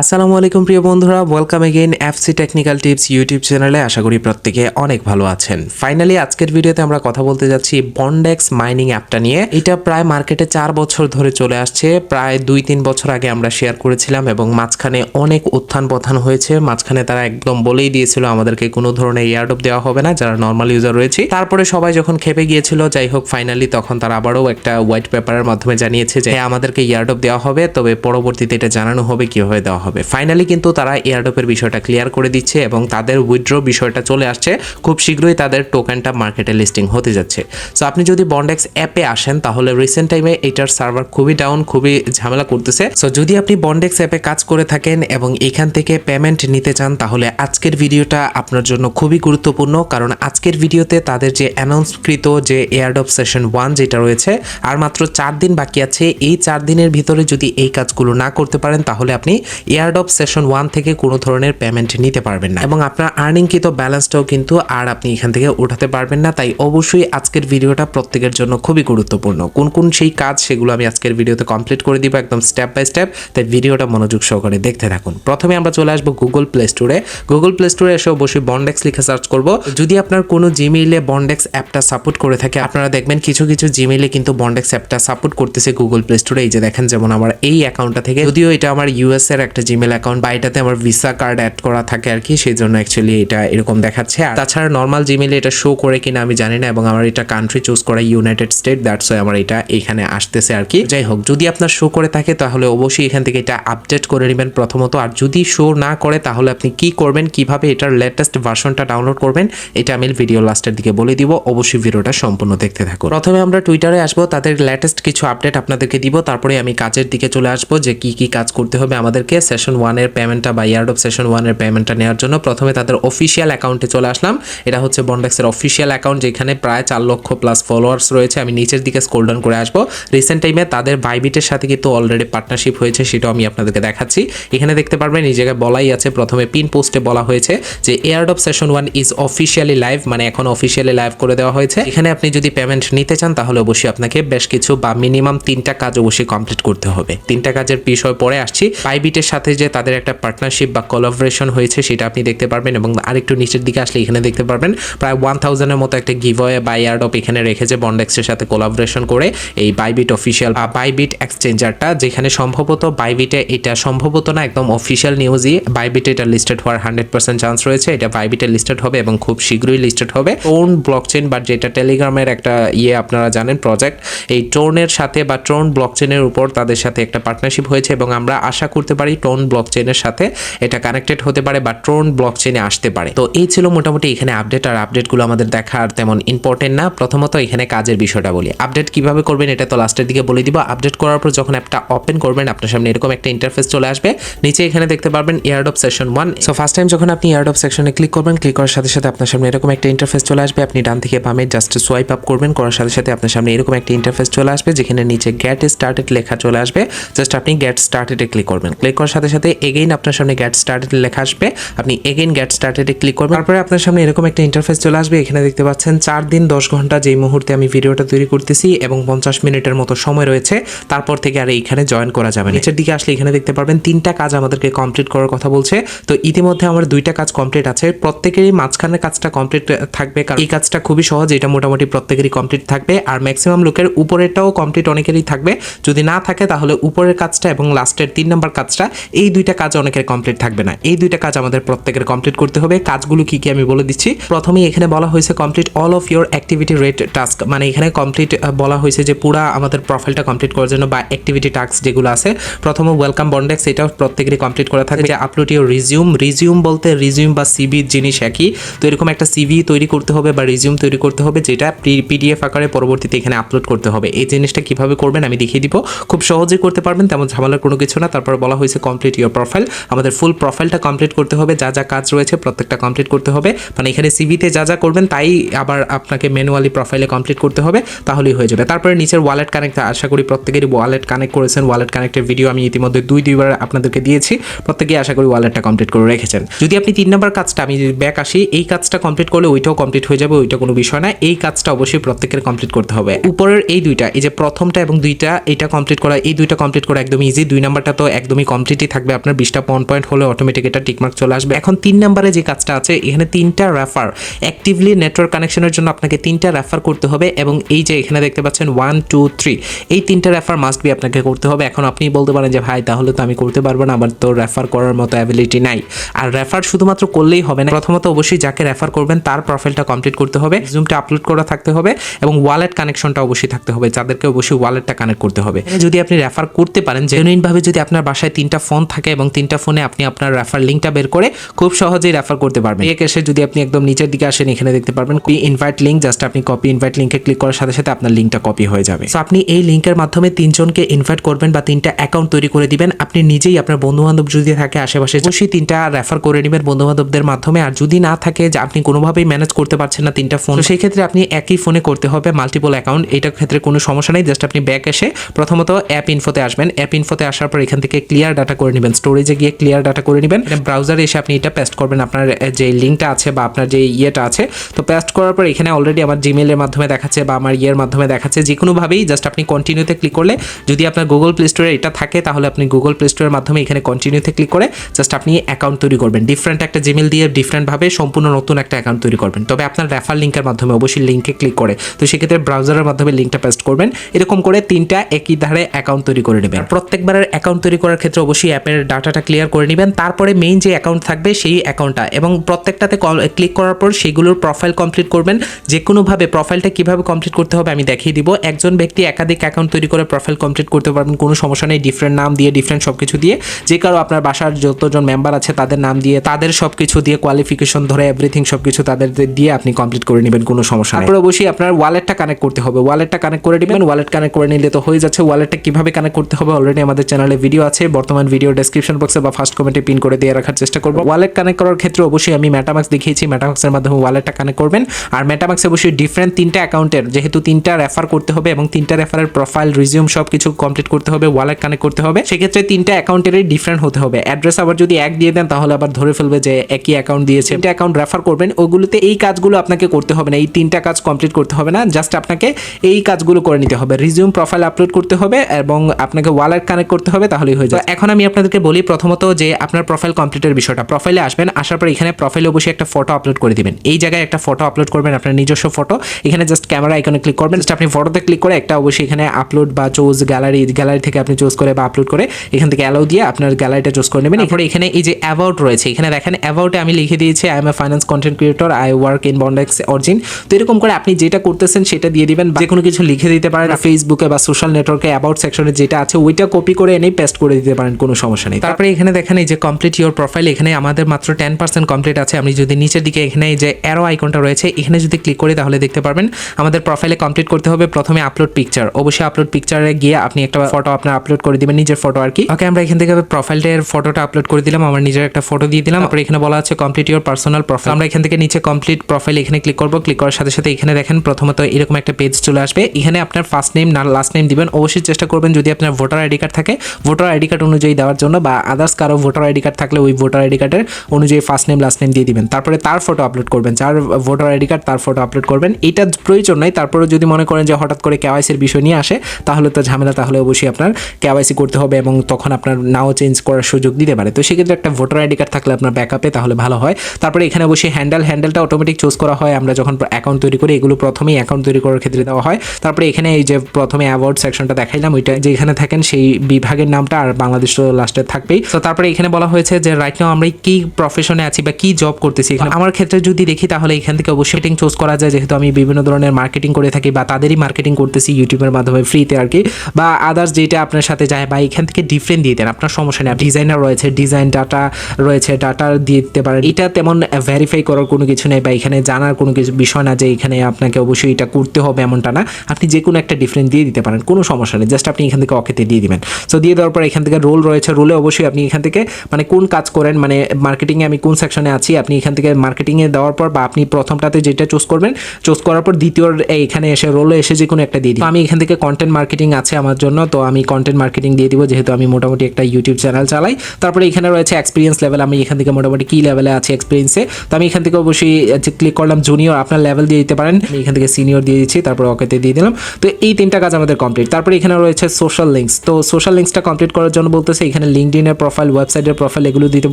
আসসালামু আলাইকুম প্রিয় বন্ধুরা welcome again FC technical tips YouTube চ্যানেলে আশা করি প্রত্যেকে অনেক ভালো আছেন। ফাইনালি আজকের ভিডিওতে আমরা কথা বলতে যাচ্ছি বন্ডেক্স মাইনিং অ্যাপটা নিয়ে। এটা প্রায় মার্কেটে চার বছর ধরে চলে আসছে। প্রায় দুই তিন বছর আগে আমরা শেয়ার করেছিলাম এবং মাঝখানে অনেক উত্থান পথান হয়েছে। মাঝখানে তারা একদম বলেই দিয়েছিল আমাদেরকে কোনো ধরনের ইয়ারডপ দেওয়া হবে না যারা নর্মাল ইউজার রয়েছে। তারপরে সবাই যখন খেপে গিয়েছিল যাই হোক ফাইনালি তখন তারা আবারও একটা হোয়াইট পেপারের মাধ্যমে জানিয়েছে যে হ্যাঁ, আমাদেরকে এয়ারডপ দেওয়া হবে তবে পরবর্তীতে এটা জানানো হবে কীভাবে দেওয়া হবে? ফাইনালি কিন্তু তারা এয়ারডপের বিষয়টা ক্লিয়ার করে দিচ্ছে এবং তাদের উইথড্র বিষয়টা চলে আসছে। খুব শীঘ্রই তাদের টোকেনটা মার্কেটে লিস্টিং হতে যাচ্ছে। সো আপনি যদি বন্ডেক্স অ্যাপে আসেন, তাহলে রিসেন্ট টাইমে এটার সার্ভার খুবই ডাউন খুবই ঝামেলা করতেছে। সো যদি আপনি বন্ডেক্স অ্যাপে কাজ করে থাকেন এবং এখান থেকে পেমেন্ট নিতে চান, তাহলে আজকের ভিডিওটা আপনার জন্য খুবই গুরুত্বপূর্ণ। কারণ আজকের ভিডিওতে তাদের যে অ্যানাউন্সকৃত যে এয়ারডপ সেশন ওয়ান যেটা রয়েছে, আর মাত্র চার দিন বাকি আছে। এই চার দিনের ভিতরে যদি এই কাজগুলো না করতে পারেন, তাহলে আপনি এয়ারডপ সেশন ওয়ান থেকে কোনো ধরনের পেমেন্ট নিতে পারবেন না। এবং আপনার আর্নিংকৃত ব্যালেন্সটাও কিন্তু আর আপনি এখান থেকে উঠাতে পারবেন না। তাই অবশ্যই আজকের ভিডিওটা প্রত্যেকের জন্য খুবই গুরুত্বপূর্ণ। কোন কোন সেই কাজ সেগুলো আমি আজকের ভিডিওতে কমপ্লিট করে দিব একদম স্টেপ বাই স্টেপ তাই ভিডিওটা মনোযোগ সহকারে দেখতে থাকুন। প্রথমে আমরা চলে আসব গুগল প্লে স্টোরে গুগল প্লে স্টোরে এসে অবশ্যই বন্ডেক্স লিখে সার্চ করব। যদি আপনার কোনো জিমেইলে বন্ডেক্স অ্যাপটা সাপোর্ট করে থাকে, আপনারা দেখবেন কিছু কিছু জিমেইলে কিন্তু বন্ডেক্স অ্যাপটা সাপোর্ট করতেছে গুগল প্লে স্টোরে এই যে দেখেন, যেমন আমার এই অ্যাকাউন্টটা থেকে। যদিও এটা আমার ইউএস এর একটা জিমেল অ্যাকাউন্ট বা এটাতে আমার ভিসা কার্ড অ্যাড করা থাকে আর কি সেই জন্য অ্যাকচুয়ালি এটা এরকম দেখাচ্ছে। আর তাছাড়া নর্মাল জিমেলে এটা শো করে কিনা আমি জানি না এবং আমার এটা কান্ট্রি চুজ করা ইউনাইটেড স্টেট দ্যাটস ওয়াই আমার এটা এখানে আসতেছে আর কি যাই হোক, যদি আপনার শো করে থাকে তাহলে অবশ্যই এখান থেকে এটা আপডেট করে নেবেন প্রথমত। আর যদি শো না করে তাহলে আপনি কি করবেন, কীভাবে এটার লেটেস্ট ভার্সনটা ডাউনলোড করবেন, এটা আমি ভিডিও লাস্টের দিকে বলে দিব। অবশ্যই ভিডিওটা সম্পূর্ণ দেখতে থাকুন। প্রথমে আমরা টুইটারে আসব, তাদের লেটেস্ট কিছু আপডেট আপনাদেরকে দিব। তারপরে আমি কাজের দিকে চলে আসব, যে কি কি কাজ করতে হবে আমাদেরকে। সেশন ওয়ানের পেমেন্টটা বা ইয়ার্ড অফ সেশন ওয়ানের পেমেন্টটা নেওয়ার জন্য প্রথমে তাদের অফিসিয়াল অ্যাকাউন্টে চলে আসলাম। এটা হচ্ছে বন্ডেক্সের অফিসিয়াল অ্যাকাউন্ট যেখানে প্রায় চার লক্ষ প্লাস ফলোয়ার্স রয়েছে। আমি নিচের দিকে স্কোল ডাউন করে আসব। রিসেন্ট টাইমে তাদের বাইবিটের সাথে কিন্তু অলরেডি পার্টনারশিপ হয়েছে, সেটাও আমি আপনাদেরকে দেখাচ্ছি। এখানে দেখতে পারবেন, এই জায়গায় বলাই আছে, প্রথমে পিন পোস্টে বলা হয়েছে যে yard of session one is officially live মানে এখন অফিসিয়ালি লাইভ করে দেওয়া হয়েছে। এখানে আপনি যদি পেমেন্ট নিতে চান, তাহলে অবশ্যই আপনাকে বেশ কিছু বা মিনিমাম তিনটা কাজ অবশ্যই কমপ্লিট করতে হবে। তিনটা কাজের বিষয় পরে আসছি। বাইবিটের সাথে যে তাদের একটা পার্টনারশিপ বা কোলাবোরেশন হয়েছে, সেটা আপনি দেখতে পারবেন এবং আরেকটু নিচের দিকে আসলে এখানে দেখতে পারবেন। প্রায় ওয়ান থাউজেন্ডের মতো একটা গিভওয়ে বা অফ এখানে রেখেছে বন্ডেক্সের সাথে কোলাবোরেশন করে এই বাইবিট অফিসিয়াল বাইবিট এক্সচেঞ্জারটা যেখানে সম্ভবত বাইবিটে এটা সম্ভবত না, একদম অফিসিয়াল নিউজই বাইবিটে এটা লিস্টেড হওয়ার হান্ড্রেড পার্সেন্ট চান্স রয়েছে। এটা বাইবিটে লিস্টেড হবে এবং খুব শীঘ্রই লিস্টেড হবে। টোন ব্লকচেন বা যেটা টেলিগ্রামের একটা ইয়ে আপনারা জানেন প্রজেক্ট এই টোনের সাথে বা টোন ব্লকচেনের উপর তাদের সাথে একটা পার্টনারশিপ হয়েছে এবং আমরা আশা করতে পারি টোন ব্লকচেনের সাথে এটা কানেক্টেড হতে পারে বা টোন ব্লকচেনে আসতে পারে। তো এই ছিল মোটামুটি এখানে আপডেট আর আপডেটগুলো আমাদের দেখার তেমন ইম্পর্টেন্ট না। প্রথমত এখানে কাজের বিষয়টা বলি। আপডেট কীভাবে করবেন এটা তো লাস্টের দিকে বলে দিব। আপডেট করার পর যখন অ্যাপটা ওপেন করবেন, আপনার সামনে এরকম একটা ইন্টারফেস চলে আসবে। নিচে এখানে দেখতে পারবেন yard of session one so first time যখন আপনি ইয়ার্ড অফ সেকশনে ক্লিক করবেন ক্লিক করার সাথে সাথে আপনার সামনে এরকম একটা ইন্টারফেস চলে আসবে। আপনি ডান থেকে বামে জাস্ট সোয়াইপ আপ করবেন, করার সাথে সাথে আপনার সামনে এরকম একটা ইন্টারফেস চলে আসবে, যেখানে নিচে গেট স্টার্টেড লেখা চলে আসবে। জাস্ট আপনি গেট স্টার্টেডে ক্লিক করবেন। ক্লিক করার সাথে সাথে এগেইন আপনার সামনে গেট স্টার্টেড লেখা আসবে। আপনি এগেইন গেট স্টার্টেডে ক্লিক করবেন। তারপরে আপনার সামনে এরকম একটা ইন্টারফেস চলে আসবে। এখানে দেখতে পাচ্ছেন চার দিন দশ ঘণ্টা যেই মুহূর্তে আমি ভিডিওটা তৈরি করতেছি এবং পঞ্চাশ মিনিটের মতো সময় রয়েছে, তারপর থেকে আর এইখানে জয়েন করা যাবে। নিচের দিকে আসলে এখানে দেখতে পারবেন তিনটা কাজ আমাদেরকে কমপ্লিট করার কথা বলছে। তো ইতিমধ্যে আমার দুইটা কাজ কমপ্লিট আছে। প্রত্যেকেরই মাঝখানের কাজটা কমপ্লিট থাকবে কারণ এই কাজটা খুবই সহজ, এটা মোটামুটি প্রত্যেকেরই কমপ্লিট থাকবে। আর ম্যাক্সিমাম লোকের উপরেরটাও কমপ্লিট অনেকেরই থাকবে। যদি না থাকে তাহলে উপরের কাজটা এবং লাস্টের তিন নম্বর কাজটা এই দুইটা কাজ অনেকের কমপ্লিট থাকবে না। এই দুইটা কাজ আমাদের প্রত্যেকের কমপ্লিট করতে হবে। কাজগুলো কি কি আমি বলে দিচ্ছি। প্রথমেই এখানে বলা হয়েছে complete all of your activity rate task মানে এখানে কমপ্লিট বলা হয়েছে যে পুরা আমাদের প্রোফাইলটা কমপ্লিট করার জন্য বা অ্যাক্টিভিটি টাস্ক যেগুলো আছে প্রথম ওয়েলকাম বন্ডেক্স এটাও প্রত্যেকেরই কমপ্লিট করা থাকবে। যে আপলোড ইউর রিজিউম রিজিউম বলতে রিজিউম বা সিভির জিনিস একই। তো এরকম একটা সিভি তৈরি করতে হবে বা রিজিউম তৈরি করতে হবে যেটা পিডিএফ আকারে পরবর্তীতে এখানে আপলোড করতে হবে। এই জিনিসটা কীভাবে করবেন আমি দেখিয়ে দিব। খুব সহজেই করতে পারবেন তেমন ঝামেলার কোনো কিছু না। তারপর বলা হয়েছে কমপ্লিট ইউর প্রোফাইল আমাদের ফুল প্রোফাইলটা কমপ্লিট করতে হবে, যা যা কাজ রয়েছে প্রত্যেকটা কমপ্লিট করতে হবে। মানে এখানে সিভিতে যা যা করবেন, তাই আবার আপনাকে ম্যানুয়ালি প্রোফাইলে কমপ্লিট করতে হবে, তাহলেই হয়ে যাবে। তারপরে নিচের ওয়ালেট কানেক্ট আশা করি প্রত্যেকেরই ওয়ালেট কানেক্ট করেছেন। ওয়ালেট কানেক্টের ভিডিও আমি ইতিমধ্যে দুই, দুইবার আপনাদেরকে দিয়েছি। প্রত্যেকেই আশা করি ওয়ালেটটা কমপ্লিট করে রেখেছেন। যদি আপনি তিন নম্বর কাজটা, আমি ব্যাক আসি, এই কাজটা কমপ্লিট করলে ওইটাও কমপ্লিট হয়ে যাবে, ওইটা কোনো বিষয় না। এই কাজটা অবশ্যই প্রত্যেকের কমপ্লিট করতে হবে। উপরের এই দুইটা, এই যে প্রথমটা এবং দুইটা, এটা কমপ্লিট করা, এই দুইটা কমপ্লিট করা একদম ইজি দুই নাম্বারটা তো একদমই কমপ্লিট অ্যাবিলিটি থাকবে, আপনার বিশটা পয়েন্ট পয়েন্ট হলে অটোমেটিক এটা টিকমার্ক চলে আসবে। এখন তিন নাম্বারে যে কাজটা আছে, এখানে তিনটা রেফার অ্যাক্টিভলি নেটওয়ার্ক কানেকশনের জন্য আপনাকে তিনটা রেফার করতে হবে এবং এই যে এখানে দেখতে পাচ্ছেন ওয়ান টু থ্রি এই তিনটা রেফার মাস্ট বি আপনাকে করতে হবে। এখন আপনি বলতে পারেন যে, ভাই, তাহলে তো আমি করতে পারব না, আমার তো রেফার করার মতো অ্যাবিলিটি নাই। আর রেফার শুধুমাত্র করলেই হবে না, প্রথমত অবশ্যই যাকে রেফার করবেন, তার প্রোফাইলটা কমপ্লিট করতে হবে জুমটা আপলোড করা থাকতে হবে এবং ওয়ালেট কানেকশনটা অবশ্যই থাকতে হবে, যাদেরকে অবশ্যই ওয়ালেটটা কানেক্ট করতে হবে। যদি আপনি রেফার করতে পারেন জেনুইন ভাবে যদি আপনার বাসায় তিনটা ফোন থাকে এবং তিনটা ফোনে আপনি আপনার রেফার লিঙ্কটা বের করে খুব সহজেই রেফার করতে পারবেন। এক এসে যদি আপনি একদম নিচের দিকে আসেন, এখানে দেখতে পারবেন কপি ইনভাইট লিঙ্ক জাস্ট আপনি কপি ইনভাইট লিঙ্কে ক্লিক করার সাথে সাথে আপনার লিঙ্কটা কপি হয়ে যাবে। সো আপনি এই লিঙ্কের মাধ্যমে তিনজনকে ইনভাইট করবেন বা তিনটা অ্যাকাউন্ট তৈরি করে দিবেন। আপনি নিজেই আপনার বন্ধু বান্ধব যদি থাকে আশেপাশে, অবশ্যই তিনটা রেফার করে নেবেন বন্ধু বান্ধবদের মাধ্যমে। আর যদি না থাকে যে আপনি কোনোভাবেই ম্যানেজ করতে পারছেন না তিনটা ফোন সেই ক্ষেত্রে আপনি একই ফোনে করতে হবে মাল্টিপল অ্যাকাউন্ট এটার ক্ষেত্রে কোনো সমস্যা নেই জাস্ট আপনি ব্যাক এসে প্রথমত অ্যাপ ইনফোতে আসবেন। অ্যাপ ইনফোতে আসার পর এখান থেকে ক্লিয়ার ডাটা করে নেবেন স্টোরেজে গিয়ে ক্লিয়ার ডাটা করে নেবেন। ব্রাউজারে এসে আপনি এটা পেস্ট করবেন আপনার যে লিঙ্কটা আছে বা আপনার যে ইয়েটা আছে। তো পেস্ট করার পর এখানে অলরেডি আমার জিমেলের মাধ্যমে দেখাচ্ছে বা আমার ইয়ের মাধ্যমে দেখাচ্ছে। যে কোনোভাবেই জাস্ট আপনি কন্টিনিউতে ক্লিক করলে, যদি আপনার গুগল প্লে স্টোরে এটা থাকে, তাহলে আপনি গুগল প্লে স্টোরের মাধ্যমে এখানে কন্টিনিউতে ক্লিক করে জাস্ট আপনি অ্যাকাউন্ট তৈরি করবেন। ডিফারেন্ট একটা জিমেল দিয়ে ডিফারেন্টভাবে সম্পূর্ণ নতুন একটা অ্যাকাউন্ট তৈরি করবেন। তবে আপনার রেফার লিঙ্কের মাধ্যমে অবশ্যই লিঙ্কে ক্লিক করে। তো সেক্ষেত্রে ব্রাউজারের মাধ্যমে লিঙ্কটা পেস্ট করবেন। এরকম করে তিনটা একই ধারে অ্যাকাউন্ট তৈরি করে নেবেন। প্রত্যেকবারের অ্যাকাউন্ট তৈরি করার ক্ষেত্রে অবশ্যই অ্যাপের ডাটাটা ক্লিয়ার করে নেবেন। তারপরে মেইন যে অ্যাকাউন্ট থাকবে সেই অ্যাকাউন্টটা এবং প্রত্যেকটাতে ক্লিক করার পর সেগুলোর প্রোফাইল কমপ্লিট করবেন। যে কোনোভাবে প্রোফাইলটা কীভাবে কমপ্লিট করতে হবে আমি দেখিয়ে দিব। একজন ব্যক্তি একাধিক অ্যাকাউন্ট তৈরি করে প্রোফাইল কমপ্লিট করতে পারবেন। কোনো সমস্যা নেই ডিফারেন্ট নাম দিয়ে ডিফারেন্ট সব কিছু দিয়ে। যে কারও আপনার বাসার যতজন মেম্বার আছে তাদের নাম দিয়ে তাদের সব কিছু দিয়ে কোয়ালিফিকেশন ধরে এভরিথিং সব কিছু তাদের দিয়ে আপনি কমপ্লিট করে নেবেন কোনো সমস্যা নেই। তারপর অবশ্যই আপনার ওয়ালেটটা কানেক্ট করতে হবে। ওয়ালেটটা কানেক্ট করে নেবেন। ওয়ালেট কানেক্ট করে নিলে তো হয়ে যাচ্ছে। ওয়ালেটটা কীভাবে কানেক্ট করতে হবে? অলরেডি আমাদের চ্যানেলে ভিডিও আছে। বর্তমান ভিডিও ডেসক্রিপশন বক্সে বা ফার্স্ট কমেন্টে পিন করে দিয়ে রাখার চেষ্টা করব। ওয়ালেট কানেক্ট করার ক্ষেত্রে অবশ্যই আমি মেটামাক্স দেখিয়েছি। মেটামাক্সের মাধ্যমে ওয়ালেটটা কানেক্ট করবেন। আর মেটামাক্সে অবশ্যই ডিফারেন্ট তিনটা অ্যাকাউন্টের যেহেতু তিনটা রেফার করতে হবে এবং তিনটা রেফারের প্রোফাইল রিজিউম সব কিছু কমপ্লিট করতে হবে ওয়ালেট কানেক্ট করতে হবে। সেক্ষেত্রে তিনটা অ্যাকাউন্টেরই ডিফারেন্ট হতে হবে। অ্যাড্রেস আবার যদি এক দিয়ে দেন, তাহলে আবার ধরে ফেলবে যে একই অ্যাকাউন্ট দিয়েছে। তিনটা অ্যাকাউন্ট রেফার করবেন। ওগুলোতে এই কাজগুলো আপনাকে করতে হবে না। এই তিনটা কাজ কমপ্লিট করতে হবে না। জাস্ট আপনাকে এই কাজগুলো করে নিতে হবে। রিজিউম প্রোফাইল আপলোড করতে হবে এবং আপনাকে ওয়ালেট কানেক্ট করতে হবে, তাহলেই হয়ে যাবে। এখন আমি আপনাদেরকে বলি প্রথমত যে আপনার প্রোফাইল কমপ্লিটের বিষয়টা। প্রোফাইলে আসবেন, আসার পর এখানে প্রোফাইলে অবশ্যই একটা ফটো আপলোড করে দিবেন। এই জায়গায় একটা ফটো আপলোড করবেন, আপনার নিজস্ব ফটো এখানে জাস্ট ক্যামেরা আইকনে ক্লিক করবেন। জাস্ট আপনি ফটোতে ক্লিক করে একটা অবশ্যই এখানে আপলোড বা চুজ গ্যালারি গ্যালারি থেকে আপনি চুজ করে বা আপলোড করে এখান থেকে অ্যালাউ দিয়ে আপনার গ্যালারিটা চুজ করে নেবেন। এরপরে এখানে এই যে অ্যাবাউট রয়েছে, এখানে দেখেন অ্যাবাউটে আমি লিখে দিয়েছি I am a finance content creator I work in Bondex Origin তো এরকম করে আপনি যেটা করতেছেন সেটা দিয়ে দিবেন যে কোনো কিছু লিখে দিতে পারেন ফেসবুকে বা সোশ্যাল নেটওয়ার্কে অ্যাবাউট সেকশনে যেটা আছে, ওইটা কপি করে এনেই পেস্ট করে দিতে পারেন কোনো সমস্যা নেই। তারপরে এখানে দেখেন এই যে কমপ্লিট ইওর প্রোফাইল এখানে আমাদের মাত্র টেন পার্সেন্ট কমপ্লিট আছে। আমি যদি নিচের দিকে এখানে যে অ্যারো আইকনটা রয়েছে, এখানে যদি ক্লিক করি তাহলে দেখতে পারবেন আমাদের প্রোফাইলে কমপ্লিট করতে হবে প্রথমে আপলোড পিকচার অবশ্যই আপলোড পিকচারে গিয়ে আপনি একটা ফটো আপনার আপলোড করে দিবেন, নিজের ফটো আর কি। ওকে আমরা এখান থেকে প্রোফাইলটার ফটোটা আপলোড করে দিলাম, আমার নিজের একটা ফটো দিয়ে দিলাম। তারপরে এখানে বলা আছে কমপ্লিট ইওর পার্সোনাল প্রোফাইল আমরা এখান থেকে নিচে কমপ্লিট প্রোফাইল এখানে ক্লিক করব। ক্লিক করার সাথে সাথে এখানে দেখেন প্রথমত এরকম একটা পেজ চলে আসবে। এখানে আপনার ফার্স্ট নেম না লাস্ট নেম দিবেন। অবশ্যই চেষ্টা করবেন যদি আপনার ভোটার আইডি কার্ড থাকে। ভোটার আইডি কার্ড অনুযায়ী জন্য বা আদার্স কারও ভোটার আইডি কার্ড থাকলে ওই ভোটার আইডি কার্ডের অনুযায়ী ফার্স্ট নেম লাস্ট নেম দিয়ে দিবেন। তারপরে তার ফটো আপলোড করবেন। যার ভোটার আইডি কার্ড তার ফটো আপলোড করবেন। এটা প্রয়োজন নয় তারপরে যদি মনে করেন যে হঠাৎ করে কেওয়াইসির বিষয় নিয়ে আসে, তাহলে তো ঝামেলা, তাহলে অবশ্যই আপনার কেওয়াইসি করতে হবে এবং তখন আপনার নাও চেঞ্জ করার সুযোগ দিতে পারে। তো সেক্ষেত্রে একটা ভোটার আইডি কার্ড থাকলে আপনার ব্যাকআপে তাহলে ভালো হয়। তারপরে এখানে অবশ্যই হ্যান্ডেল হ্যান্ডেলটা অটোমেটিক চুজ করা হয়। আমরা যখন অ্যাকাউন্ট তৈরি করি, এগুলো প্রথমেই অ্যাকাউন্ট তৈরি করার ক্ষেত্রে দেওয়া হয়। তারপরে এখানে এই যে প্রথমে অ্যাওয়ার্ড সেকশনটা দেখাইলাম, ওইটা যেখানে থাকেন সেই বিভাগের নামটা আর বাংলাদেশ লাস্টে থাকবেই। তো তারপরে এখানে বলা হয়েছে যে রাইট নাও আমরা কি প্রফেশনে আছি বা কি জব করতেছি। এখানে আমার ক্ষেত্রে যদি দেখি তাহলে এখান থেকে অবশ্যই চুজ করা যায়। যেহেতু আমি বিভিন্ন ধরনের মার্কেটিং করে থাকি বা তাদেরই মার্কেটিং করতেছি ইউটিউবের মাধ্যমে ফ্রিতে আর কি। বা আদার্স যেটা আপনার সাথে যায় বা এখান থেকে ডিফারেন্ট দিয়ে দেন, আপনার সমস্যা নেই। ডিজাইনার রয়েছে ডিজাইন ডাটা রয়েছে ডাটা দিয়ে দিতে পারেন। এটা তেমন ভেরিফাই করার কোনো কিছু নেই বা এখানে জানার কোনো কিছু বিষয় না যে এখানে আপনাকে অবশ্যই এটা করতে হবে এমনটা না। আপনি যে কোনো একটা ডিফারেন্ট দিয়ে দিতে পারেন, কোনো সমস্যা নেই। জাস্ট আপনি এখান থেকে অকেতে দিয়ে দিবেন। সো দিয়ে দেওয়ার পর এখান থেকে রোল রয়েছে রোলে অবশ্যই আপনি এখান থেকে মানে কোন কাজ করেন মানে মার্কেটিংয়ে আমি কোন সেকশনে আছি, আপনি এখান থেকে মার্কেটিংয়ে দেওয়ার পর বা আপনি প্রথমটাতে যেটা চুজ করবেন চুজ করার পর দ্বিতীয় এখানে এসে রোলে এসে যে কোনো একটা দিয়ে দিই আমি এখান থেকে কন্টেন্ট মার্কেটিং আছে আমার জন্য, তো আমি কন্টেন্ট মার্কেটিং দিয়ে দিব, যেহেতু আমি মোটামুটি একটা ইউটিউব চ্যানেল চালাই। তারপরে এখানে রয়েছে এক্সপিরিয়েন্স লেভেল আমি এখান থেকে মোটামুটি কি লেভেলে আছে এক্সপিরিয়েন্সে তো আমি এখান থেকে অবশ্যই ক্লিক করলাম জুনিয়র আপনার লেভেল দিয়ে দিতে পারেন, আমি এখান থেকে সিনিয়র দিয়ে দিচ্ছি, তারপর ওকেতে দিয়ে দিলাম। তো এই তিনটা কাজ আমাদের কমপ্লিট তারপরে এখানে রয়েছে সোশ্যাল লিঙ্কস তো সোশ্যাল লিঙ্কসটা কমপ্লিট করার জন্য বলতেছে এখানে লিঙ্কডিনের প্রোফাইল ওয়েবসাইটের প্রোফাইল এগুলো দিতে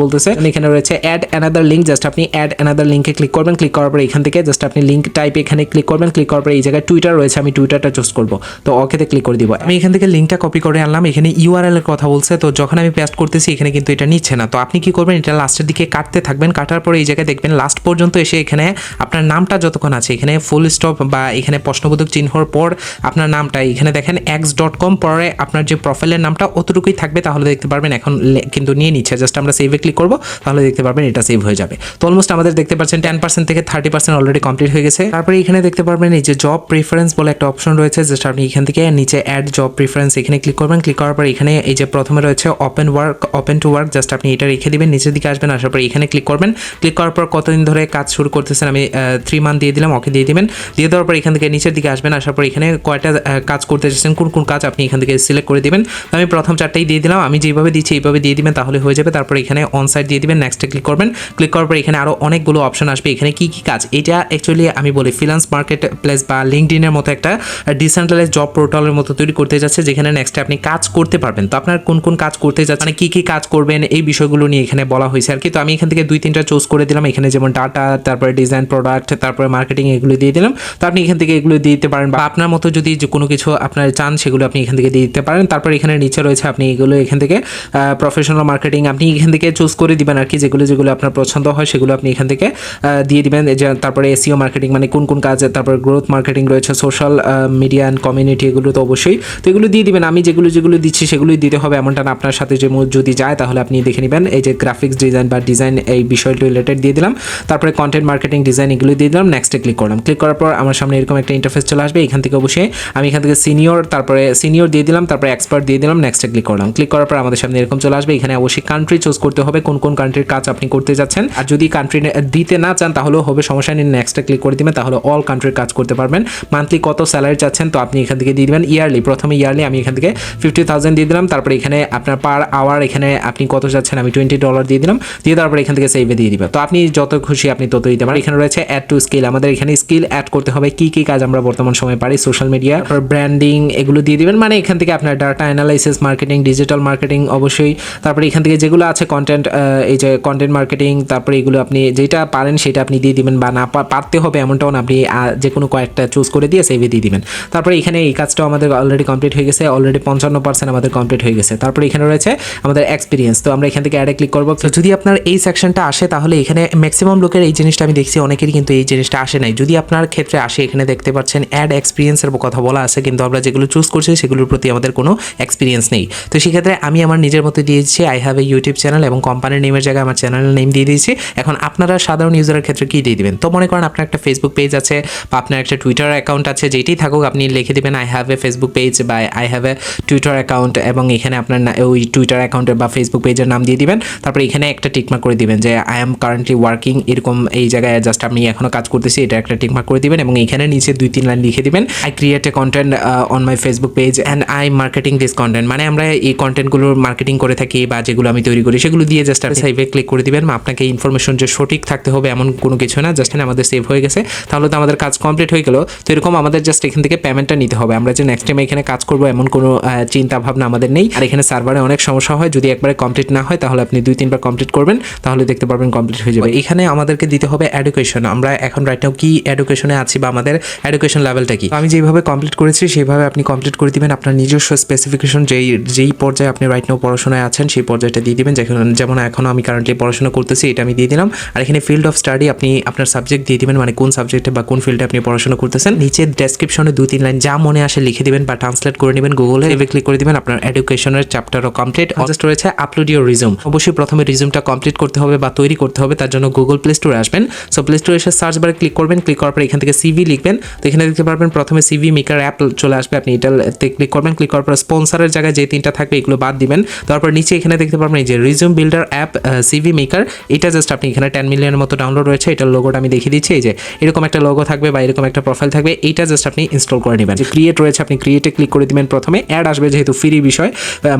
বলতেছে। এখানে রয়েছে অ্যাড অ্যানাদার লিঙ্ক জাস্ট আপনি অ্যাড অ্যানাদার লিঙ্কে ক্লিক করবেন। ক্লিক করার পর এখান থেকে জাস্ট আপনি লিঙ্ক টাইপ এখানে ক্লিক করবেন। ক্লিক করার পরে এই জায়গায় টুইটার রয়েছে, আমি টুইটারটা চুজ করব। তো ওকেতে ক্লিক করে দিব। আমি এখান থেকে লিঙ্কটা কপি করে আনলাম। এখানে ইউআরএল এর কথা বলছে। তো যখন আমি পেস্ট করতেছি, এখানে কিন্তু এটা নিচ্ছে না। তো আপনি কি করবেন? এটা লাস্টের দিকে কাটতে থাকবেন। কাটার পরে এই জায়গায় দেখবেন লাস্ট পর্যন্ত এসে এখানে আপনার নামটা যতক্ষণ আছে, এখানে ফুল স্টপ বা এখানে প্রশ্নবোধক চিহ্নর পর আপনার নামটা, এখানে দেখেন এক্স ডট কম পরে আপনার যে প্রোফাইলের নামটা অতটুকুই থাকবে, তাহলে দেখতে পারবেন। এখন কিন্তু নিয়ে নিচ্ছে। জাস্ট আমরা সেভে ক্লিক করব, তাহলে দেখতে পারবেন এটা সেভ হয়ে যাবে। তো অলমোস্ট আমাদের দেখতে পাচ্ছেন টেন পার্সেন্ট থেকে থার্টি পার্সেন্ট অলরেডি কমপ্লিট হয়ে গেছে। তারপরে এখানে দেখতে পারবেন এই যে জব প্রিফারেন্স বলে একটা অপশন রয়েছে। জাস্ট আপনি এখান থেকে নিচে অ্যাড জব প্রিফারেন্স এখানে ক্লিক করবেন। ক্লিক করার পর এখানে এই যে প্রথমে রয়েছে open work open to work just আপনি এটা রেখে দিবেন, নিচের দিকে আসবেন, আসার পর এখানে ক্লিক করবেন। ক্লিক করার পর কতদিন ধরে কাজ শুরু করতেছেন আমি থ্রি মান্থ দিয়ে দিলাম, ওকে দিয়ে দিবেন। দিয়ে দেওয়ার পর এখান থেকে নিচের দিকে আসবেন, আসার পর এখানে কয়টা কাজ করতে চাচ্ছেন কোন কোন কাজ আপনি এখান থেকে সিলেক্ট করে দিবেন। আমি প্রথম চারটাই দিয়ে দিলাম। আমি যেভাবে দিচ্ছি, এইভাবে দিয়ে দিবেন, তাহলে হয়ে যাবে। তারপর এখানে অন সাইড দিয়ে দিবেন নেক্সটে ক্লিক করবেন। ক্লিক করার পর এখানে আরও অনেকগুলো অপশন আসবে। এখানে কি কি কাজ? এটা অ্যাকচুয়ালি আমি বলি ফিনান্স মার্কেট প্লেস বা লিঙ্কডিনের মতো একটা ডিসেন্ট্রালাইজ জব পোর্টালের মতো তৈরি করতে যাচ্ছে, যেখানে নেক্সটে আপনি কাজ করতে পারবেন। তো আপনার কোন কোন কাজ করতে যাচ্ছে মানে কী কী কাজ করবেন, এই বিষয়গুলো নিয়ে এখানে বলা হয়েছে আর কি। তো আমি এখান থেকে দুই, তিনটা চুজ করে দিলাম। এখানে যেমন ডাটা তারপরে ডিজাইন প্রোডাক্ট তারপরে মার্কেটিং এগুলো দিয়ে দিলাম। তো আপনি এখান থেকে এগুলো দিয়ে দিতে পারেন বা আপনার মতো যদি কোনো কিছু আপনার চান, সেগুলো আপনি এখান থেকে দিয়ে দিতে পারেন। তারপর এখানে নিচে রয়েছে, আপনি এগুলো এখান থেকে প্রফেশনাল মার্কেটিং আপনি এখান থেকে চুজ করে দিবেন আর কি, যেগুলো যেগুলো আপনার পছন্দ হয়, সেগুলো আপনি এখান থেকে দিয়ে দিবেন। তারপরে এসিও মার্কেটিং মানে কোন কোন কাজ, তারপর গ্রোথ মার্কেটিং রয়েছে সোশ্যাল মিডিয়া অ্যান্ড কমিউনিটি এগুলো তো অবশ্যই। তো এগুলো দিয়ে দিবেন। আমি যেগুলো যেগুলো দিচ্ছি সেগুলোই দিতে হবে, এমনটা না আপনার সাথে যে যদি যায়, তাহলে আপনি দেখে নেবেন। এই যে গ্রাফিক্স ডিজাইন বা ডিজাইন এই বিষয়টি রিলেটেড দিয়ে দিলাম। তারপরে কন্টেন্ট মার্কেটিং ডিজাইন এগুলো দিয়ে দিলাম। নেক্সটে ক্লিক করলাম। ক্লিক করার পর আমার সামনে এরকম একটা ইন্টারফেস চলে আসবে। এখান থেকে অবশ্যই আমি এখান থেকে সিনিয়র তারপরে সিনিয়র দিয়ে দিলাম। তারপরে এক্সপার্ট দিয়ে দিলাম। নেক্সটে ক্লিক করলাম। ক্লিক করার পর আমাদের সামনে এরকম চলে আসবে। এখানে অবশ্যই কান্ট্রি চুজ করতে হবে, কোন কোন কান্ট্রির কাজ আপনি করতে যাচ্ছেন। আর যদি কান্ট্রি দিতে না চান, তাহলেও হবে, সমস্যা নেই নেক্সটে ক্লিক করে দিবেন, তাহলে অল কান্ট্রির কাজ করতে পারবেন। মান্থলি কত স্যালারি চাচ্ছেন, তো আপনি এখান থেকে দিয়ে দিবেন ইয়ারলি প্রথমে ইয়ারলি আমি এখান থেকে ফিফটি থাউজেন্ড দিয়ে দিলাম, তারপরে এখানে আপনার পার আওয়ার এখানে আপনি কত চাচ্ছেন আমি টোয়েন্টি ডলার দিয়ে দিলাম, দিয়ে তারপরে এখান থেকে সেভে দিয়ে দিবেন। তো আপনি যত খুশি আপনি তত দিতে পারেন। এখানে রয়েছে অ্যাড টু স্কিল আমাদের এখানে স্কিল অ্যাড করতে হবে, কি কি কাজ আমরা বর্তমান সময়ে পারি সোশ্যাল মিডিয়া ব্র্যান্ডিং এগুলো দিয়ে দিবেন। মানে এখান থেকে আপনার data analysis marketing digital marketing অবশ্যই তারপরে এখান থেকে যেগুলো আছে কন্টেন্ট এই যে কন্টেন্ট মার্কেটিং তারপরে এগুলো আপনি যেটা পারেন সেটা আপনি দিয়ে দিবেন বা না পারতে হবে এমনটাও না, আপনি যে কোনো কয়েকটা চুজ করে দিয়ে সেভে দিয়ে দিবেন। তারপরে এখানে এই কাজটাও আমাদের অলরেডি কমপ্লিট হয়ে গেছে অলরেডি পঞ্চান্ন পার্সেন্ট আমাদের কমপ্লিট হয়ে গেছে। তারপরে এখানে রয়েছে আমাদের এক্সপিরিয়েন্স তো আমরা এখান থেকে অ্যাডে ক্লিক করব। তো যদি আপনার এই সেকশনটা আসে, তাহলে এখানে ম্যাক্সিমাম লোকের এই জিনিসটা আমি দেখছি, অনেকেরই কিন্তু এই জিনিসটা আসে নাই। যদি আপনার ক্ষেত্রে আসে, এখানে দেখতে পাচ্ছেন অ্যাড এক্সপিরিয়েন্সের কথা বলা আছে, কিন্তু আমরা যেগুলো চুজ করছি, সেগুলোর প্রতি আমাদের কোনো এক্সপিরিয়েন্স নেই। তো সেক্ষেত্রে আমি আমার নিজের মতো দিয়েছি। I have a YouTube channel এবং কোম্পানির নেমের জায়গায় আমার চ্যানেলের নেম দিয়ে দিয়েছি। এখন আপনারা সাধারণ ইউজারের ক্ষেত্রে কী দিয়ে দেবেন? তো মনে করেন আপনার একটা ফেসবুক পেজ আছে বা আপনার একটা টুইটার অ্যাকাউন্ট আছে যেটি থাকুক, আপনি লিখে দেবেন I have a Facebook page বা I have a Twitter account এবং এখানে আপনার ওই টুইটার অ্যাকাউন্টের বা ফেসবুক পেজের নাম দিয়ে দিবেন। তারপরে এখানে একটা টিকমার্ক করে দিবেন যে আই এম কারেন্টলি ওয়ার্কিং এরকম এই জায়গায় জাস্ট আমি এখনও কাজ করতেছি, এটা একটা টিকমার্ক করে দিবেন এবং এখানে নিচে দুই তিন লাইন লিখে দিবেন I create a content on my Facebook page and I marketing this content মানে আমরা এই কন্টেন্টগুলোর মার্কেটিং করে থাকি বা যেগুলো আমি তৈরি করি, সেগুলো দিয়ে জাস্ট আপনি সাইভে ক্লিক করে দিবেন। আপনাকে ইনফরমেশন যে সঠিক থাকতে হবে এমন কোনো কিছু না জাস্ট আমাদের সেভ হয়ে গেছে। তাহলে তো আমাদের কাজ কমপ্লিট হয়ে গেল। তো এরকম আমাদের জাস্ট এখান থেকে পেমেন্টটা নিতে হবে। আমরা যে নেক্সট টাইম এখানে কাজ করব এমন কোনো চিন্তা ভাবনা আমাদের নেই। আর এখানে সার্ভারে অনেক সমস্যা হয়। যদি একবারে কমপ্লিট না হয়, তাহলে আপনি দুই, তিনবার কমপ্লিট করবেন, তাহলে দেখতে পারবেন কমপ্লিট হয়ে যাবে। এখানে আমাদেরকে দিতে হবে এডুকেশন আমরা এখন রাইট নাও কি এডুকেশনে আছি বা আমাদের এডুকেশন লেভেলটা কি? আমি যেভাবে কমপ্লিট করেছি সেইভাবে আপনি কমপ্লিট করে দিবেন। আপনার নিজস্ব স্পেসিফিকেশন যেই যেই পর্যায়ে আপনি রাইট নাও পড়াশোনায় আছেন, সেই পর্যায়টা দিয়ে দিবেন। যেমন এখন আমি কারেন্টলি পড়াশোনা করতেছি, এটা আমি দিয়ে দিলাম। আর এখানে ফিল্ড অফ স্টাডি আপনি আপনার সাবজেক্ট দিয়ে দিবেন মানে কোন সাবজেক্টে বা কোন ফিল্ডে আপনি পড়াশোনা করতেছেন। নিচে ডেসক্রিপশনে দুই তিন লাইন যা মনে আসে লিখে দিবেন বা ট্রান্সলেট করে নেবেন গুগলে এভাবে ক্লিক করে দিবেন, আপনার এডুকেশনের চ্যাপ্টারও কমপ্লিট জাস্ট রয়েছে আপলোড ইউর রিজুম অবশ্যই প্রথমে রিজুমটা কমপ্লিট করতে হবে বা তৈরি করতে হবে, তার জন্য গুগল প্লে স্টোরে আসবেন। সো প্লে স্টোরে এসে সার্চ বারে ক্লিক করবেন ক্লিক করার পর এখান থেকে সিভি লিখবেন। তো এখানে দেখতে পারবেন প্রথমে সিভি মেকার অ্যাপ চলে আসবে, আপনি এটাতে ক্লিক করবেন। ক্লিক করার পর স্পন্সারের জায়গায় যে তিনটা থাকবে, এগুলো বাদ দিবেন। তারপর নিচে এখানে দেখতে পারবেন এই যে resume builder app CV maker এটা জাস্ট আপনি এখানে টেন মিলিয়নের মতো ডাউনলোড রয়েছে, এটার লোগোটা আমি দেখিয়ে দিচ্ছি। এই যে এরকম একটা লোগো থাকবে বা এরকম একটা প্রোফাইল থাকবে এইটা জাস্ট আপনি ইনস্টল করে নেবেন। যে ক্রিয়েট রয়েছে, আপনি ক্রিয়েটে ক্লিক করে দিবেন প্রথমে। অ্যাড আসবে যেহেতু ফ্রি বিষয়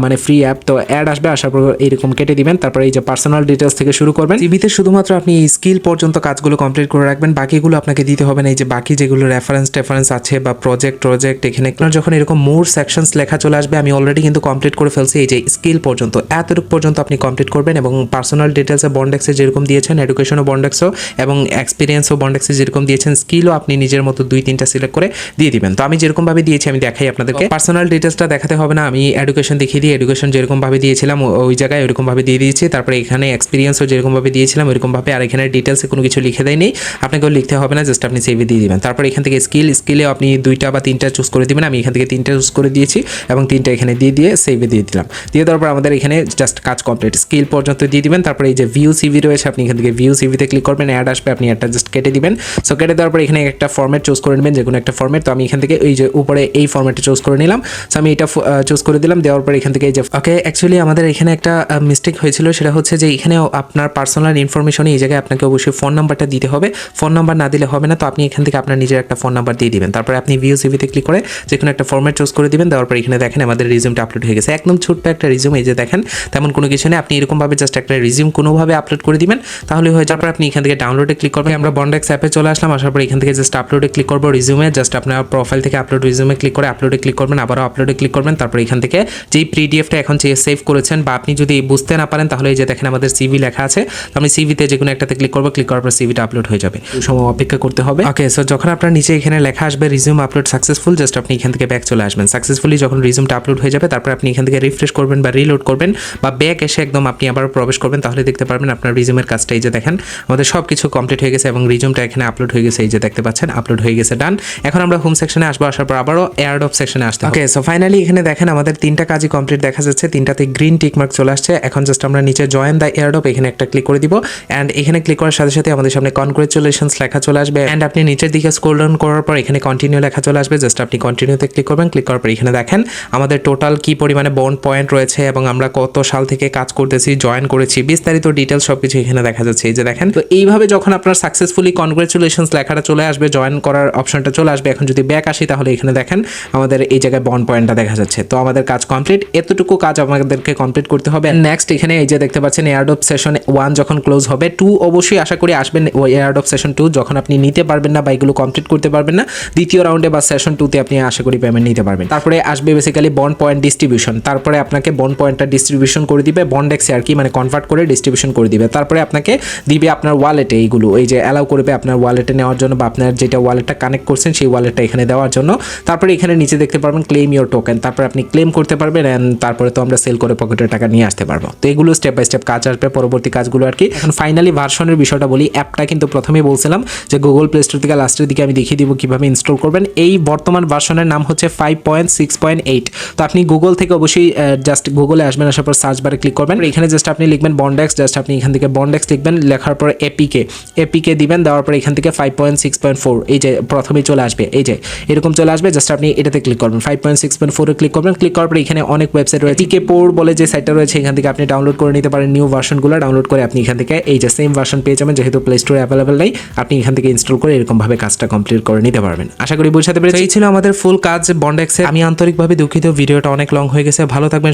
মানে ফ্রি অ্যাপ তো অ্যাড আসবে আসার পর এরকম কেটে দিবেন। তারপরে এই যে পার্সোনাল ডিটেলস থেকে শুরু করবেন। সিভিতে শুধুমাত্র আপনি স্কিল পর্যন্ত কাজগুলো কমপ্লিট করে রাখবেন, বাকিগুলো আপনাকে দিতে হবে না। এই যে বাকি যেগুলো রেফারেন্স টেফারেন্স আছে বা প্রজেক্ট প্রজেক্ট এখানে যখন এরকম মোর সেকশনস লেখা চলে আসবে, আমি অলরেডি কিন্তু কমপ্লিট করে ফেলছি। এই যে স্কিল পর্যন্ত। এতটুকু পর্যন্ত আপনি কমপ্লিট করবেন এবং পার্সোনাল ডিটেলসে বন্ডেক্সে যেরকম দিয়েছেন এডুকেশনও বন্ডেক্সও এবং এক্সপিরিয়েন্সও বন্ডেক্সে যেরকম দিয়েছেন স্কিলও আপনি নিজের মতো দুই তিনটা সিলেক্ট করে দিয়ে দিবেন। তো আমি যেরকমভাবে দিয়েছি আমি দেখাই আপনাদেরকে। পার্সোনাল ডিটেলসটা দেখাতে হবে না আমি এডুকেশন দেখিয়ে দিই। এডুকেশন যেরকমভাবে দিয়েছিলাম ওই জায়গায় ওইরকমভাবে দিয়ে দিয়েছি। তারপরে এখানে এক্সপিরিয়েন্সও যেরকমভাবে দিয়েছিলাম ওইরকমভাবে আর এখানে ডিটেলসে কোনো কিছু লিখে দেয়নি। আপনাকেও লিখতে হবে না জাস্ট আপনি সেভে দিয়ে দিবেন। তারপর এখান থেকে স্কিল স্কিলে আপনি দুইটা বা তিনটা চুজ করে দিবেন। আমি এখান থেকে তিনটা চুজ করে দিয়েছি এবং তিনটা এখানে দিয়ে দিয়ে সেভে দিয়ে দিলাম। দিয়ে দেওয়ার পর আমাদের এখানে জাস্ট কাজ কমপ্লিট স্কিল পর্যন্ত দিয়ে দিবেন, তারপরে এই যে ভিউ সিভি রয়েছে, আপনি এখান থেকে ভিউ সিভিতে ক্লিক করবেন অ্যাড আসবে, আপনি অ্যাডটা জাস্ট কেটে দিবেন। সো কেটে দেওয়ার পর এখানে একটা ফর্মেট চুজ করে নেবেন যে কোনো একটা ফর্মেট তো আমি এখান থেকে এই যে উপরে এই ফর্মেটটা চুজ করে নিলাম। সো আমি এটা চুজ করে দিলাম, দেওয়ার পর এখান থেকে এই যে ওকে অ্যাকচুয়ালি আমাদের এখানে একটা মিস্টেক হয়েছিল, সেটা হচ্ছে যে এখানে আপনার পার্সোনাল ইনফরমেশন এই জায়গায় আপনাকে অবশ্যই ফোন নাম্বারটা দিতে হবে। ফোন নাম্বার না দিলে হবে না, তো আপনি এখান থেকে আপনার নিজের একটা ফোন নাম্বার দিয়ে দিবেন। তারপরে আপনি ভিউ সিভিতে ক্লিক করে যে কোনো একটা ফর্মেট চুজ করে দিবেন, দেওয়ার পর এখানে দেখেন আমাদের রিজিউমটা আপলোড হয়ে গেছে। একদম ছোট্ট একটা রিজিউম এই যে দেখেন, তেমন কোনো কিছু নেই। আপনি এরকমভাবে জাস্ট একটা রিজিউম কোনোভাবে আপলোড করে দিবেন। তাহলে হয়ে যাওয়ার পর আপনি এখান থেকে ডাউনলোডে ক্লিক করবেন। আমরা বন্ডেক্স অ্যাপে চলে আসলাম, আসার পর এখান থেকে জাস্ট আপলোডে ক্লিক করব রিজিউমে জাস্ট আপনার প্রোফাইল থেকে আপলোড রিজিউমে ক্লিক করে আপলোডে ক্লিক করবেন, আবারও আপলোডে ক্লিক করবেন। তারপর এখান থেকে যেই পিডিএফটা এখন যে সেভ করেছেন বা আপনি যদি বুঝতে না পারেন, তাহলে এই যে দেখেন আমাদের সিভি লেখা আছে। তো আমি সিভিতে যে কোনো একটাতে ক্লিক করব ক্লিক করার পর সিভিটা আপলোড হয়ে যাবে। একটু সময় অপেক্ষা করতে হবে। ওকে সো যখন আপনার নিচে এখানে লেখা আসবে রিজিউম আপলোড সাকসেসফুল জাস্ট আপনি এখান থেকে ব্যাক চলে আসবেন। সাকসেসফুলি যখন রিজিউমটা আপলোড হয়ে যাবে, তারপর আপনি এখান থেকে রিফ্রেশ করবেন বা রিলোড করবেন বা ব্যাক এসে একদম আপনি আবার প্রবেশ করবেন, তাহলে দেখতে পারবেন আপনার রিজিউমের কাজটা এই যে দেখেন, আমাদের সব কিছু কমপ্লিট হয়ে গেছে এবং রিজিউমটা এখানে আপলোড হয়ে গেছে, এই যে দেখতে পাচ্ছেন আপলোড হয়ে গেছে ডান এখন আমরা হোম সেকশনে আসব, আসার পর আবারও এয়ার অফ সেকশনে আসতে ওকে সো ফাইনালি এখানে দেখেন আমাদের তিনটা কাজই কমপ্লিট দেখা যাচ্ছে, তিনটাতে গ্রিন টিকমার্ক চলে আসছে। এখন জাস্ট আমরা নিচে জয়েন দ্য এয়ারডপ এখানে একটা ক্লিক করে দিব। অ্যান্ড এখানে ক্লিক করার সাথে সাথে আমাদের সামনে কনগ্রেচুলেশনস লেখা চলে আসবে। অ্যান্ড আপনি নিচের দিকে স্ক্রল ডাউন করার পর এখানে কন্টিনিউ লেখা চলে আসবে। জাস্ট আপনি কন্টিনিউতে ক্লিক করবেন ক্লিক করার পর এখানে দেখেন, আমাদের টোটাল কি পরিমাণে বন্ড পয়েন্ট রয়েছে এবং আমরা কত সাল থেকে কাজ করতেছি জয়েন করেছি, বিস্তারিত ডিটেলস সব কিছু এখানে দেখা যাচ্ছে। এই যে দেখেন, তো এইভাবে যখন আপনার সাকসেসফুলি কনগ্রেচুলেশনস লেখাটা চলে আসবে জয়েন করার অপশনটা চলে আসবে, এখন যদি ব্যাক আসি তাহলে এখানে দেখেন, আমাদের এই জায়গায় বন পয়েন্টটা দেখা যাচ্ছে। তো আমাদের কাজ কমপ্লিট এতটুকু কাজ আমাদেরকে কমপ্লিট করতে হবে। নেক্সট এখানে এই যে দেখতে পাচ্ছেন এয়ারডপ সেশন ওয়ান যখন ক্লোজ হবে টু অবশ্যই আশা করি আসবেন এয়ারডপ সেশন টু যখন আপনি নিতে পারবেন না বা এগুলো কমপ্লিট করতে পারবেন না, দ্বিতীয় রাউন্ডে বা সেশন টুতে আপনি আশা করি পেমেন্ট নিতে পারবেন। তারপরে আসবে বেসিক্যালি বন্ড পয়েন্ট ডিস্ট্রিবিউশন তারপরে আপনাকে বন্ড পয়েন্টটা ডিস্ট্রিবিউশন করে দিবে বন্ড আর কি মানে কনভার্ট করে ডিস্ট্রিবিউশন করে দিবে। তারপরে আপনাকে দিবে আপনার ওয়ালেটে এইগুলো, এই যে অ্যালাউ করবে আপনার ওয়ালেটে নেওয়ার জন্য বা আপনার যেটা ওয়ালেটটা কানেক্ট করছেন সেই ওয়ালেটটা এখানে দেওয়ার জন্য। তারপরে এখানে নিচে দেখতে পারবেন ক্লেম ইওর টোকেন তারপরে আপনি ক্লেম করতে পারবেন অ্যান্ড তারপরে তো আমরা সেল করে পকেটের টাকা নিয়ে আসতে পারব। তো এগুলো স্টেপ বাই স্টেপ কাজ আসবে, পরবর্তী কাজগুলো আর কি। এখন ফাইনালি ভার্সনের বিষয়টা বলি অ্যাপটা কিন্তু প্রথমেই বলছিলাম যে গুগল প্লে স্টোর থেকে লাস্টের দিকে আমি দেখিয়ে দিব কীভাবে ইনস্টল করবেন। এই বর্তমান ভার্সনের নাম হচ্ছে five point six point eight তো আপনি গুগল থেকে অবশ্যই জাস্ট গুগলে আসবেন, আসার পর সার্চ বারে ক্লিক করবেন। এখানে জাস্ট আপনি লিখবেন বন্ডেক্স জাস্ট আপনি এখান থেকে বন্ডেক্স লিখবেন, লেখার পর এপিকে এপিকে দিবেন, দেওয়ার পর এখান থেকে five point six point four এই যে প্রথমেই চলে আসবে, এই যে এরকম চলে আসবে জাস্ট আপনি এটাতে ক্লিক করবেন। ফাইভ পয়েন্ট সিক্স পয়েন্ট ফোরে ক্লিক করবেন ক্লিক করার পর এখানে অনেক ওয়েবসাইট রয়েছে। টিকে পোর বলে যে সাইটটা রয়েছে, এখান থেকে আপনি ডাউনলোড করে নিতে পারেন নিউ ভার্সনগুলো ডাউনলোড করে আপনি এখান থেকে এই যে সেম ভার্সন পেয়ে যাবেন, যেহেতু প্লে স্টোরে অ্যাভেলেবেল নেই, আপনি এখান থেকে ইনস্টল করে এরকমভাবে কাজটা কমপ্লিট করে নিতে পারবেন। আশা করি বুঝাতে পেরেছি। এই ছিল আমাদের ফুল কাজ বন্ডেক্সে আমি আন্তরিকভাবে দুঃখিত, ভিডিওটা অনেক লং হয়ে গেছে। ভালো থাকবেন